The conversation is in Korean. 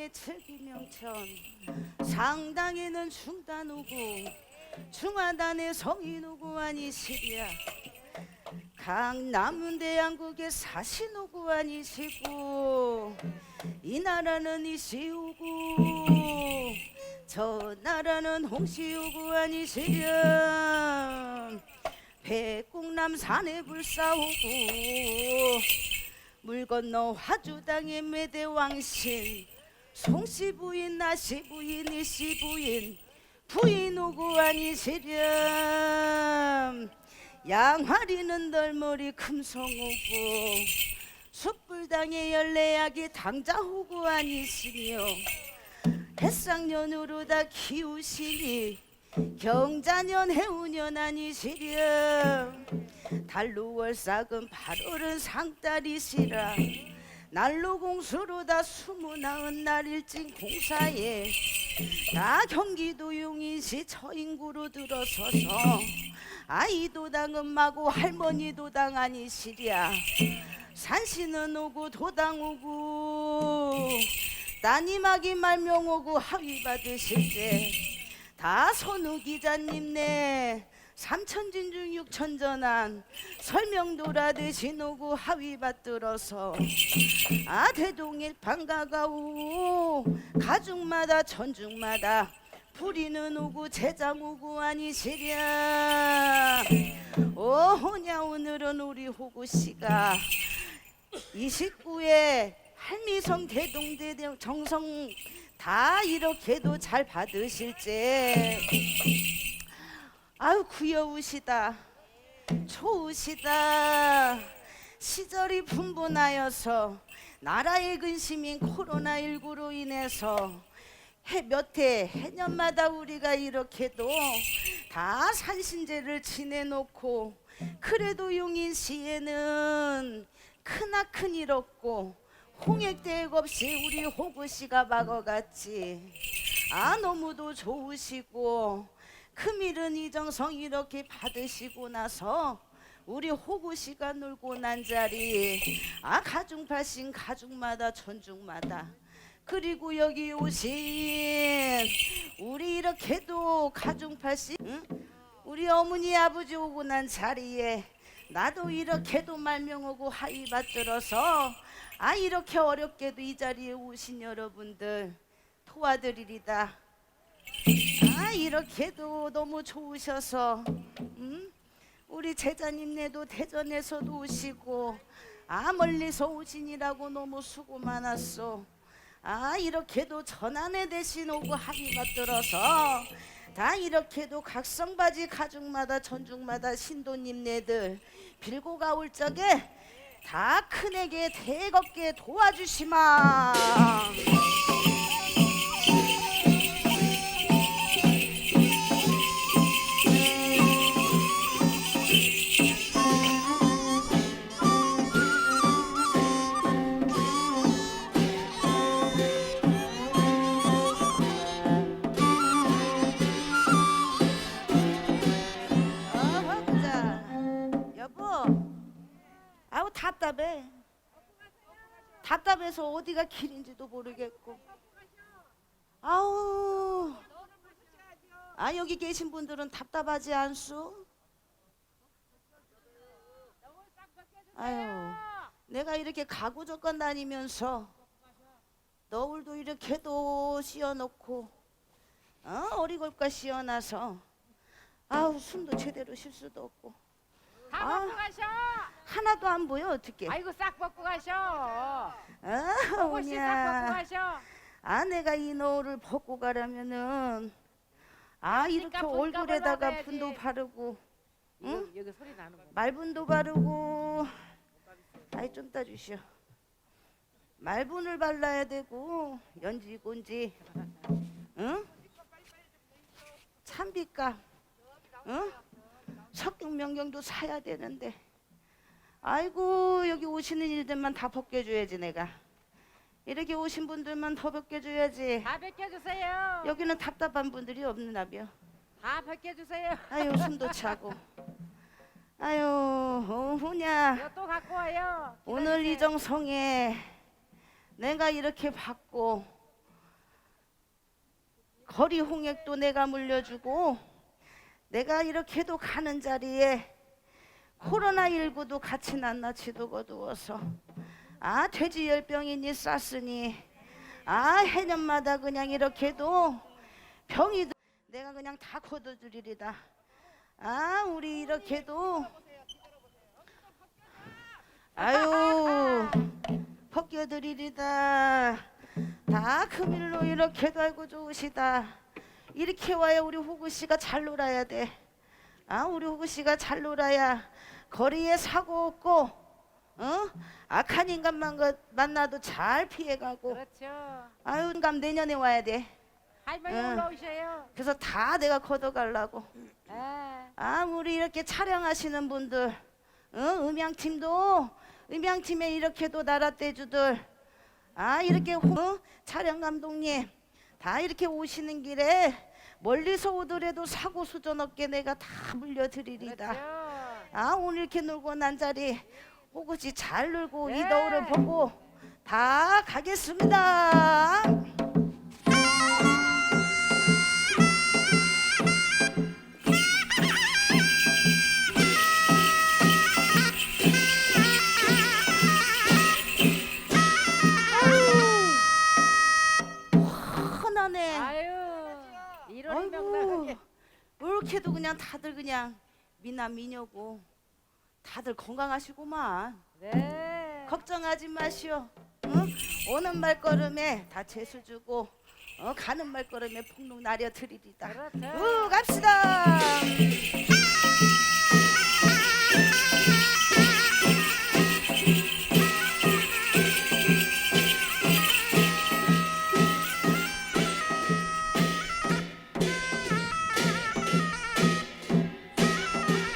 중앙에 칠기명천 상당에는 중단오고 중하단에 성인오고 아니시랴 강남대왕국의 사신오고 아니시고 이 나라는 이시오고 저 나라는 홍시오고 아니시랴 백곡남 산에 불사오고 물 건너 화주 땅의 매대 왕신 송씨 부인 나씨 부인 이씨 부인 부인 오고 아니 시렴. 양화리는 덜머리 금성 오고 숯불당의 열레약이 당자 오고 아니시며. 햇상년으로 다 키우시니 경자년 해운년 아니시렴. 달로월 싹은 8월은 상달이시라 날로 공수로 다 스무나은 날 일진 공사에 나 경기도 용인시 처인구로 들어서서 아이도당 엄마고 할머니도 당 아니시랴 산신은 오고 도당 오고 따님아기 말명 오고 하위 받으실 때다 선우 기자님 네 삼천진중 육천전한 설명도라 대신 오고 하위 받들어서 아 대동일 방가가오. 가중마다 천중마다 불이는 오고 제장 오고 아니시랴. 오호냐 오늘은 우리 호구씨가 29에 할미성 대동대령 정성 다 이렇게도 잘 받으실지 아유 귀여우시다. 좋으시다. 시절이 분분하여서 나라의 근심인 코로나19로 인해서 해몇해 해년마다 우리가 이렇게도 다 산신제를 지내놓고 그래도 용인시에는 크나큰 일 없고 홍액대액 없이 우리 호구씨가 막어갔지. 아 너무도 좋으시고 금일은 이정성 이렇게 받으시고 나서 우리 호구씨가 놀고 난 자리 아 가중팔신 가중마다 천중마다 그리고 여기 오신 우리 이렇게도 가중팔신 응? 우리 어머니 아버지 오고 난 자리에 나도 이렇게도 말명하고 하이 받들어서 아 이렇게 어렵게도 이 자리에 오신 여러분들 도와드리리다 아 이렇게도 너무 좋으셔서 음? 우리 제자님네도 대전에서도 오시고 아 멀리서 오시니라고 너무 수고 많았어 아 이렇게도 전안에 대신 오고 합의 받들어서 다 이렇게도 각성바지 가족마다 전중마다 신도님네들 빌고 가올 적에 다 큰에게 대겁게 도와주시마 답답해. 답답해서 어디가 길인지도 모르겠고. 아우. 아 여기 계신 분들은 답답하지 않소? 아유, 내가 이렇게 가구 조건 다니면서 너울도 이렇게도 씌워놓고 어? 어리골까 씌워놔서 아우 숨도 제대로 쉴 수도 없고 다 아. 먹고 가셔. 하나도 안 보여 어떻게? 아이고 싹 먹고 가셔. 아, 호시 싹 먹고 오냐. 가셔. 아, 내가 이 노를 벗고 가려면은 아 이렇게 그러니까 볼까 얼굴에다가 분도. 바르고 응? 여기, 여기 소리 나는 거. 말분도 바르고 아이 좀 따주시오. 말분을 발라야 되고 연지 곤지, 응? 참비값, 응? 명경도 사야 되는데. 아이고 여기 오시는 일들만 다 벗겨줘야지 내가. 이렇게 오신 분들만 더 벗겨줘야지. 다 벗겨주세요. 여기는 답답한 분들이 없나벼. 다 벗겨주세요. 아유 숨도 차고. 아유 어후냐. 이거 또 갖고 와요. 오늘 기다리세요. 이정성에 내가 이렇게 받고 거리 홍액도 내가 물려주고 내가 이렇게도 가는 자리에 코로나19도 같이 낱낱이도 거두어서 아 돼지 열병이니 쌌으니 아 해년마다 그냥 이렇게도 병이 드- 내가 그냥 다 거둬주리리다. 아 우리 이렇게도. 아유 벗겨드리리다. 다 금일로 이렇게도 알고 좋으시다 이렇게 와야 우리 호구 씨가 잘 놀아야 돼. 아 우리 호구 씨가 잘 놀아야 거리에 사고 없고, 어 악한 인간만 거- 만나도 잘 피해가고. 그렇죠. 아유 인감 내년에 와야 돼. 할머니 응. 올라오셔요. 그래서 다 내가 걷어가려고. 예. 아 우리 이렇게 촬영하시는 분들, 어 음향팀도 음향팀에 이렇게도 나라 떼주들, 아 이렇게 호- 어? 촬영 감독님 다 이렇게 오시는 길에 멀리서 오더라도 사고 수전 없게 내가 다 물려드리리다. 그렇죠. 아 오늘 이렇게 놀고 난 자리 호구지 잘 놀고 이 네. 너울을 보고 다 가겠습니다. 다들 그냥 미나 미녀고 다들 건강하시구만 네. 걱정하지 마시오 응? 오는 말걸음에 다 재수 주고 어, 가는 말걸음에 폭록 나려 드리리다 그렇죠. 우 갑시다